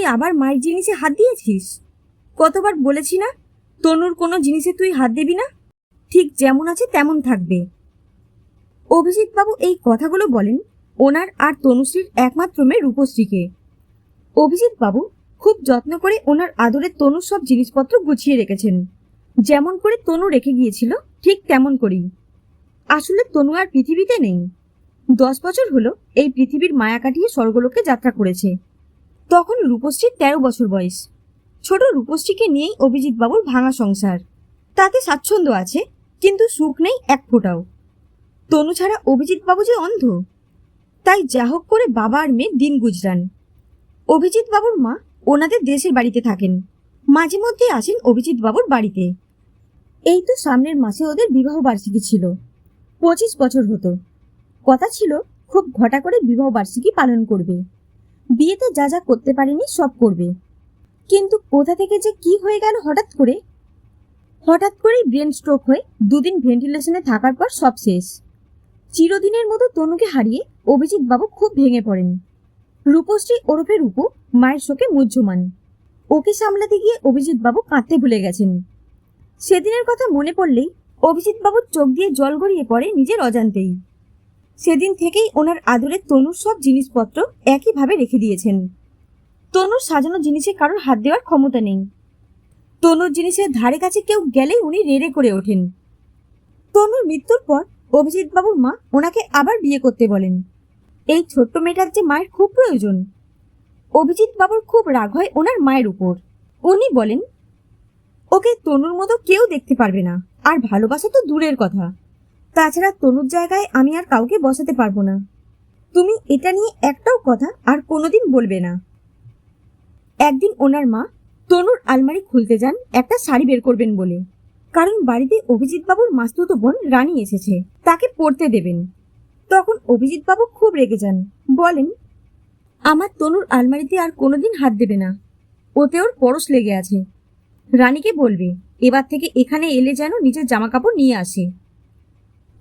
তুই আবার মায়ের জিনিসে হাত দিয়েছিস? কতবার বলেছি না, তনুর কোনো জিনিসে তুই হাত দিবি না? ঠিক যেমন আছে তেমন থাকবে। অভিজিৎ বাবু এই কথাগুলো বলেন ওনার আর তনুশ্রীর একমাত্র মেয়ে রূপশ্রীকে। অভিজিৎ বাবু খুব যত্ন করে ওনার আদরে তনুর সব জিনিসপত্র গুছিয়ে রেখেছেন। যেমন করে তনু রেখে গিয়েছিল, ঠিক তেমন করেই। আসলে তনু আর পৃথিবীতে নেই। দশ বছর হলো এই পৃথিবীর মায়া কাটিয়ে স্বর্গলোকে যাত্রা করেছে। তখন রূপশ্রীর তেরো বছর বয়স। ছোট রূপশ্রীকে নিয়েই অভিজিৎ বাবুর ভাঙা সংসার। তাতে স্বাচ্ছন্দ্য আছে, কিন্তু সুখ নেই এক ফোঁটাও। তনু ছাড়া অভিজিৎ বাবু যে অন্ধ, তাই যা হোক করে বাবা আর মেয়ে দিন গুজরান। অভিজিৎ বাবুর মা ওনাদের দেশের বাড়িতে থাকেন, মাঝে মধ্যে আসেন অভিজিৎ বাবুর বাড়িতে। এই তো সামনের মাসে ওদের বিবাহ বার্ষিকী ছিল। পঁচিশ বছর হতো। কথা ছিল, খুব ঘটা করে বিবাহ বার্ষিকী পালন করবে। বিয়েতে যা যা করতে পারেনি সব করবে। কিন্তু কোথা থেকে যে কি হয়ে গেল হঠাৎ করে? হঠাৎ করেই ব্রেন স্ট্রোক হয়ে দুদিন ভেন্টিলেশনে থাকার পর সব শেষ। চিরদিনের মতো তনুকে হারিয়ে অভিজিৎ বাবু খুব ভেঙে পড়েন। রূপশ্রী ওরফে রূপু মায়ের শোকে মুহ্যমান। ওকে সামলাতে গিয়ে অভিজিৎ বাবু কাঁদতে ভুলে গেছেন। সেদিনের কথা মনে পড়লেই অভিজিৎ বাবুর চোখ দিয়ে জল গড়িয়ে পড়ে নিজের অজান্তেই। সেদিন থেকেই ওনার আদরে তনুর সব জিনিসপত্র একইভাবে রেখে দিয়েছেন। তনুর সাজানো জিনিসে কারোর হাত দেওয়ার ক্ষমতা নেই। তনুর জিনিসের ধারে কাছে কেউ গেলেই উনি রেড়ে করে ওঠেন। তনুর মৃত্যুর পর অভিজিৎ বাবুর মা ওনাকে আবার বিয়ে করতে বলেন। এই ছোট্ট মেয়েটার যে মায়ের খুব প্রয়োজন। অভিজিৎ বাবুর খুব রাগ হয় ওনার মায়ের উপর। উনি বলেন, ওকে তনুর মতো কেউ দেখতে পারবে না। আর ভালোবাসা তো দূরের কথা। তাছাড়া তনুর জায়গায় আমি আর কাউকে বসাতে পারব না। তুমি এটা নিয়ে একটাও কথা আর কোনোদিন বলবে না। একদিন ওনার মা তনুর আলমারি খুলতে যান, একটা শাড়ি বের করবেন বলে। কারণ বাড়িতে অভিজিৎ বাবুর মাস্তুতো বোন রানী এসেছে, তাকে পড়তে দেবেন। তখন অভিজিৎ বাবু খুব রেগে যান, বলেন, আমার তনুর আলমারিতে আর কোনোদিন হাত দেবে না। ওতে ওর পরশ লেগে আছে। রানীকে বলবে, এবার থেকে এখানে এলে যেন নিজের জামা কাপড় নিয়ে আসে।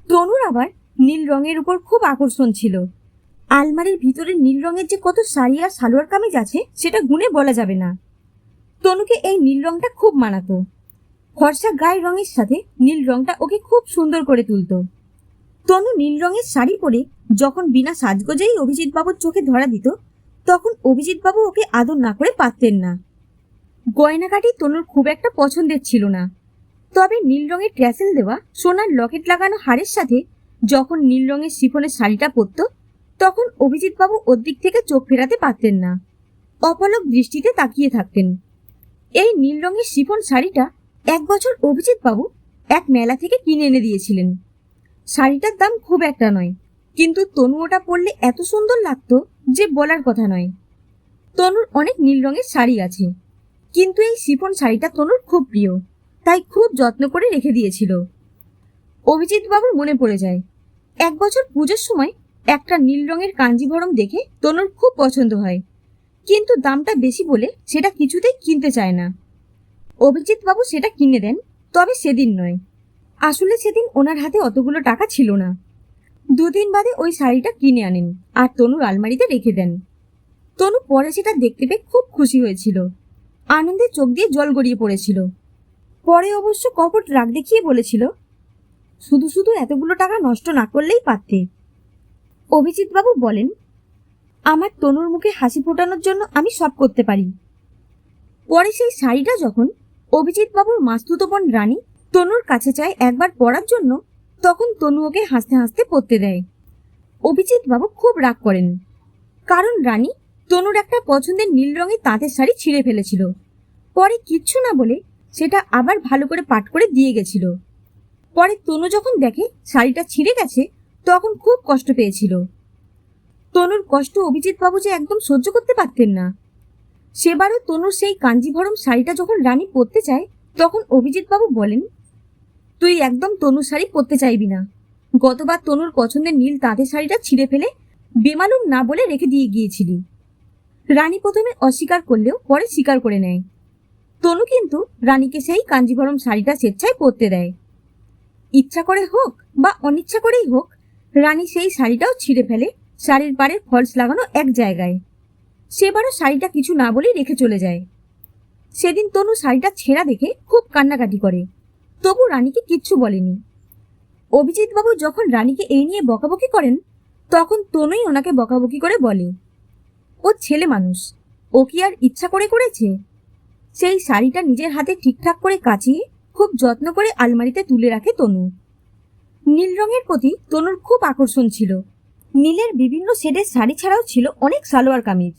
তনুর আবার নীল রঙের উপর খুব আকর্ষণ ছিল। আলমারির ভিতরে নীল রঙের যে কত শাড়ি আর সালোয়ার কামিজ আছে, সেটা গুণে বলা যাবে না। তনুকে এই নীল রংটা খুব মানাতো। ফর্সা গায়ের রঙের সাথে নীল রংটা ওকে খুব সুন্দর করে তুলতো। তনু নীল রঙের শাড়ি পরে যখন বিনা সাজগোজেই অভিজিৎ বাবুর চোখে ধরা দিত, তখন অভিজিৎ বাবু ওকে আদর না করে পারতেন না। গয়নাকাটি তনুর খুব একটা পছন্দের ছিল না। তবে নীল রঙের ট্র্যাসেল দেওয়া, সোনার লকেট লাগানো হাড়ের সাথে যখন নীল রঙের শিফনের শাড়িটা পরত, তখন অভিজিৎবাবু ওর দিক থেকে চোখ ফেরাতে পারতেন না। অপলক দৃষ্টিতে তাকিয়ে থাকতেন। এই নীল রঙের শিফন শাড়িটা এক বছর অভিজিৎবাবু এক মেলা থেকে কিনে এনে দিয়েছিলেন। শাড়িটার দাম খুব একটা নয়, কিন্তু তনু ওটা পরলে এত সুন্দর লাগতো যে বলার কথা নয়। তনুর অনেক নীল রঙের শাড়ি আছে, কিন্তু এই শিফন শাড়িটা তনুর খুব প্রিয়। তাই খুব যত্ন করে রেখে দিয়েছিল। অভিজিৎ বাবুর মনে পড়ে যায়, এক বছর পুজোর সময় একটা নীল রঙের কাঞ্জিভরম দেখে তনুর খুব পছন্দ হয়, কিন্তু দামটা বেশি বলে সেটা কিছুতেই কিনতে চায় না। অভিজিৎ বাবু সেটা কিনে দেন, তবে সেদিন নয়। আসলে সেদিন ওনার হাতে অতগুলো টাকা ছিল না। দুদিন বাদে ওই শাড়িটা কিনে আনেন আর তনুর আলমারিতে রেখে দেন। তনু পরে সেটা দেখতে পেয়ে খুব খুশি হয়েছিল। আনন্দে চোখ দিয়ে জল গড়িয়ে পড়েছিল। পরে অবশ্য কপট রাগ দেখিয়ে বলেছিল, শুধু শুধু এতগুলো টাকা নষ্ট না করলেই পারতে। অভিজিৎ বাবু বলেন, আমার তনুর মুখে হাসি ফোটানোর জন্য আমি সব করতে পারি। পরে সেই শাড়িটা যখন অভিজিৎ বাবুর মাস্তুতো বোন রানী তনুর কাছে চায় একবার পরার জন্য, তখন তনু ওকে হাসতে হাসতে পরতে দেয়। অভিজিৎ বাবু খুব রাগ করেন, কারণ রানী তনুর একটা পছন্দের নীল রঙের তাঁতের শাড়ি ছিঁড়ে ফেলেছিল। পরে কিচ্ছু না বলে সেটা আবার ভালো করে পাট করে দিয়ে গেছিল। পরে তনু যখন দেখে শাড়িটা ছিঁড়ে গেছে, তখন খুব কষ্ট পেয়েছিল। তনুর কষ্ট অভিজিৎ বাবু যে একদম সহ্য করতে পারতেন না। সেবারও তনুর সেই কাঞ্জিভরম শাড়িটা যখন রানী পরতে চায়, তখন অভিজিৎ বাবু বলেন, তুই একদম তনুর শাড়ি পরতে চাইবি না। গতবার তনুর পছন্দের নীল তাঁতের শাড়িটা ছিঁড়ে ফেলে বেমালুম না বলে রেখে দিয়ে গিয়েছিলি। রানী প্রথমে অস্বীকার করলেও পরে স্বীকার করে নেয়। তনু কিন্তু রানীকে সেই কাঞ্জিভরম শাড়িটা স্বেচ্ছায় পরতে দেয়। ইচ্ছা করে হোক বা অনিচ্ছা করেই হোক, রানী সেই শাড়িটাও ছিঁড়ে ফেলে শাড়ির পাড়ে ফলস লাগানো এক জায়গায়। সেবারও শাড়িটা কিছু না বলেই রেখে চলে যায়। সেদিন তনু শাড়িটা ছেঁড়া দেখে খুব কান্নাকাটি করে। তবু রানীকে কিচ্ছু বলেনি। অভিজিৎবাবু যখন রানীকে এই নিয়ে বকাবকি করেন, তখন তনুই ওনাকে বকাবকি করে বলে, ও ছেলে মানুষ, ও কি আর ইচ্ছা করে করেছে? সেই শাড়িটা নিজের হাতে ঠিকঠাক করে কাচিয়ে খুব যত্ন করে আলমারিতে তুলে রাখে তনু। নীল রঙের প্রতি তনুর খুব আকর্ষণ ছিল। নীলের বিভিন্ন শেডের শাড়ি ছাড়াও ছিল অনেক সালোয়ার কামিজ।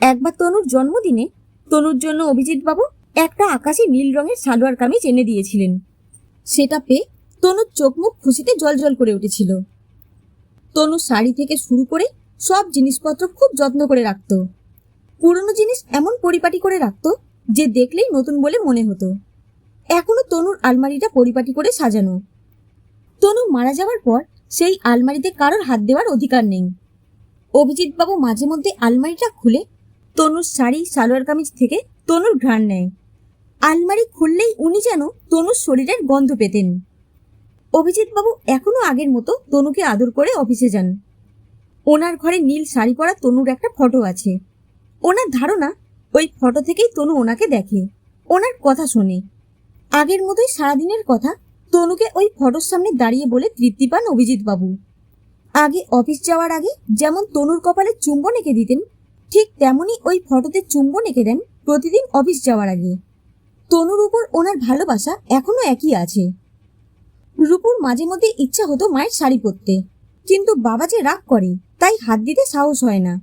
একবার তনুর জন্মদিনে তনুর জন্য অভিজিৎবাবু একটা আকাশি নীল রঙের সালোয়ার কামিজ এনে দিয়েছিলেন। সেটা পেয়ে তনুর চোখ মুখ খুশিতে জলজল করে উঠেছিল। তনু শাড়ি থেকে শুরু করে সব জিনিসপত্র খুব যত্ন করে রাখত। পুরনো জিনিস এমন পরিপাটি করে রাখতো যে দেখলেই নতুন বলে মনে হতো। এখনও তনুর আলমারিটা পরিপাটি করে সাজানো। তনু মারা যাওয়ার পর সেই আলমারিতে কারোর হাত দেওয়ার অধিকার নেই। অভিজিৎবাবু মাঝে মধ্যে আলমারিটা খুলে তনুর শাড়ি, সালোয়ার কামিজ থেকে তনুর ঘ্রাণ নেয়। আলমারি খুললেই উনি যেন তনুর শরীরের গন্ধ পেতেন। অভিজিৎবাবু এখনও আগের মতো তনুকে আদর করে অফিসে যান। ওনার ঘরে নীল শাড়ি পরা তনুর একটা ফটো আছে। ওনার ধারণা ওই ফটো থেকেই তনু ওনাকে দেখে। ওনার কথা শোনে। আগের মতোই সারাদিনের কথা তনুকে ওই ফটোর সামনে দাঁড়িয়ে বলে তৃপ্তি পান অভিজিৎ বাবু। আগে অফিস যাওয়ার আগে যেমন তনুর কপালে চুম্বন এঁকে দিতেন, ঠিক তেমনই ওই ফটোতে চুম্বন এঁকে দেন প্রতিদিন অফিস যাওয়ার আগে। তনুর উপর ওনার ভালোবাসা এখনও একই আছে। রূপুর মাঝে মধ্যে ইচ্ছা হতো মায়ের শাড়ি পরতে, কিন্তু বাবা যে রাগ করে, তাই হাত দিতে সাহস হয় না।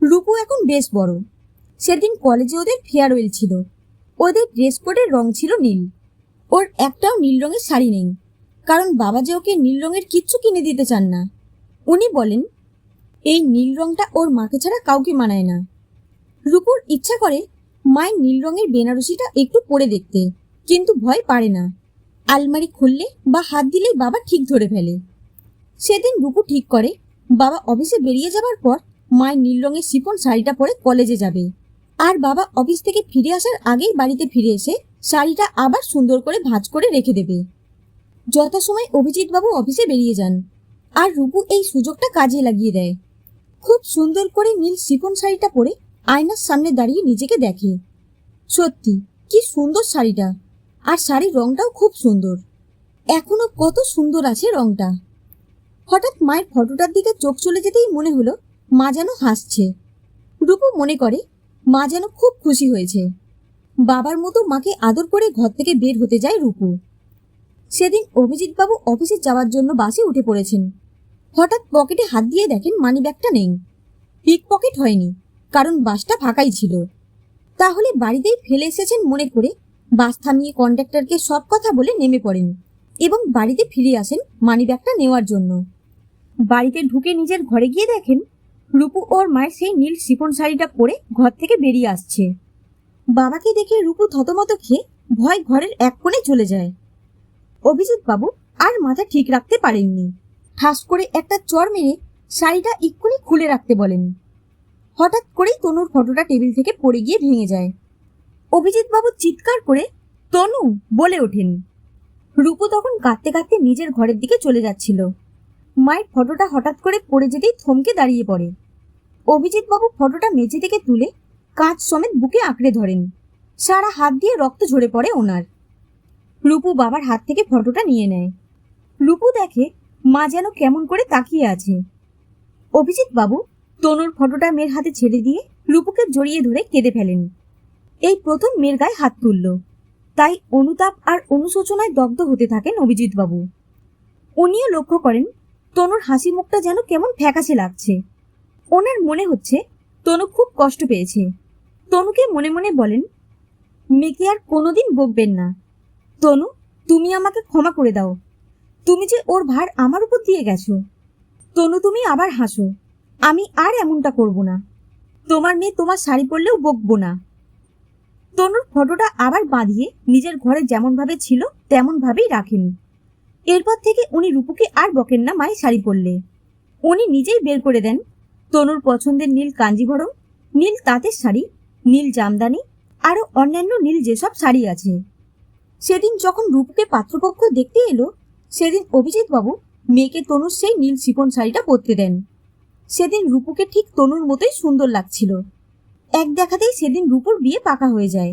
রূপু এখন বেশ বড়। সেদিন কলেজে ওদের ফেয়ারওয়েল ছিল। ওদের ড্রেস কোডের রং ছিল নীল। ওর একটাও নীল রঙের শাড়ি নেই। কারণ বাবা যে ওকে নীল রঙের কিচ্ছু কিনে দিতে চান না। উনি বলেন, এই নীল রংটা ওর মাকে ছাড়া কাউকে মানায় না। রূপুর ইচ্ছা করে মায়ের নীল রঙের বেনারসিটা একটু পরে দেখতে, কিন্তু ভয় পারে না। আলমারি খুললে বা হাত দিলেই বাবা ঠিক ধরে ফেলে। সেদিন রূপু ঠিক করে, বাবা অফিসে বেরিয়ে যাবার পর মায়ের নীল রঙের শিফন শাড়িটা পরে কলেজে যাবে। আর বাবা অফিস থেকে ফিরে আসার আগেই বাড়িতে ফিরে এসে শাড়িটা আবার সুন্দর করে ভাঁজ করে রেখে দেবে। যথাসময় অভিজিৎবাবু অফিসে বেরিয়ে যান। আর রূপু এই সুযোগটা কাজে লাগিয়ে দেয়। খুব সুন্দর করে নীল শিফন শাড়িটা পরে আয়নার সামনে দাঁড়িয়ে নিজেকে দেখে। সত্যি, কি সুন্দর শাড়িটা। আর শাড়ির রংটাও খুব সুন্দর। এখনও কত সুন্দর আছে রংটা। হঠাৎ মায়ের ফটোটার দিকে চোখ চলে যেতেই মনে হলো মা যেন হাসছে। রূপু মনে করে মা যেন খুব খুশি হয়েছে। বাবার মতো মাকে আদর করে ঘর থেকে বের হতে যায় রূপু। সেদিন অভিজিৎবাবু অফিসে যাওয়ার জন্য বাসে উঠে পড়েছেন। হঠাৎ পকেটে হাত দিয়ে দেখেন মানি ব্যাগটা নেই। পিক পকেট হয়নি, কারণ বাসটা ফাঁকাই ছিল। তাহলে বাড়িতেই ফেলে এসেছেন মনে করে বাস থামিয়ে কন্ডাক্টরকে সব কথা বলে নেমে পড়েন এবং বাড়িতে ফিরে আসেন মানি ব্যাগটা নেওয়ার জন্য। বাড়িতে ঢুকে নিজের ঘরে গিয়ে দেখেন রূপু ওর মায়ের সেই নীল শিফন শাড়িটা পরে ঘর থেকে বেরিয়ে আসছে। বাবাকে দেখে রূপু থতমত খেয়ে ভয় ঘরের এক কোণে চলে যায়। অভিজিৎ বাবু আর মাথা ঠিক রাখতে পারেননি। ঠাস করে একটা চর মেরে শাড়িটা এক্ষুনি খুলে রাখতে বলেন। হঠাৎ করেই তনুর ফটোটা টেবিল থেকে পড়ে গিয়ে ভেঙে যায়। অভিজিৎ বাবু চিৎকার করে, তনু! বলে ওঠেন। রূপু তখন কাঁদতে কাঁদতে নিজের ঘরের দিকে চলে যাচ্ছিল। মায়ের ফটোটা হঠাৎ করে পড়ে যেতেই থমকে দাঁড়িয়ে পড়ে। অভিজিৎ বাবু ফটোটা মেঝে থেকে তুলে কাঁচ সমেত বুকে আঁকড়ে ধরেন। সারা হাত দিয়ে রক্ত ঝরে পড়ে ওনার। রূপু বাবার হাত থেকে ফটোটা নিয়ে নেয়। রূপু দেখে মা যেন কেমন করে তাকিয়ে আছে। অভিজিৎ বাবু তনুর ফটোটা মেয়ের হাতে ছেড়ে দিয়ে রূপুকে জড়িয়ে ধরে কেঁদে ফেলেন। এই প্রথম মেয়ের গায়ে হাত তুলল। তাই অনুতাপ আর অনুশোচনায় দগ্ধ হতে থাকেন অভিজিৎ বাবু উনিও লক্ষ্য করেন তনুর হাসি মুখটা যেন কেমন ফ্যাকাশে লাগছে। ওনার মনে হচ্ছে তনু খুব কষ্ট পেয়েছে। তনুকে মনে মনে বলেন, মেয়েকে আর কোনোদিন বকবেন না। তনু, তুমি আমাকে ক্ষমা করে দাও। তুমি যে ওর ভার আমার উপর দিয়ে গেছো। তনু, তুমি আবার হাসো। আমি আর এমনটা করব না। তোমার মেয়ে তোমার শাড়ি পরলেও বকবো না। তনুর ফটোটা আবার বাঁধিয়ে নিজের ঘরে যেমনভাবে ছিল, তেমনভাবেই রাখেন। এরপর থেকে উনি রূপুকে আর বকেন না মায়ের শাড়ি পরলে। উনি নিজেই বের করে দেন তনুর পছন্দের নীল কাঞ্জিভরম নীল তাঁতের শাড়ি, নীল জামদানি, আরও অন্যান্য নীল যেসব শাড়ি আছে। সেদিন যখন রূপকে পাত্রপক্ষ দেখতে এলো, সেদিন অভিজিৎ বাবু মেয়েকে তনুর সেই নীল শিপন শাড়িটা পরতে দেন। সেদিন রূপুকে ঠিক তনুর মতোই সুন্দর লাগছিল। এক দেখাতেই সেদিন রূপুর বিয়ে পাকা হয়ে যায়।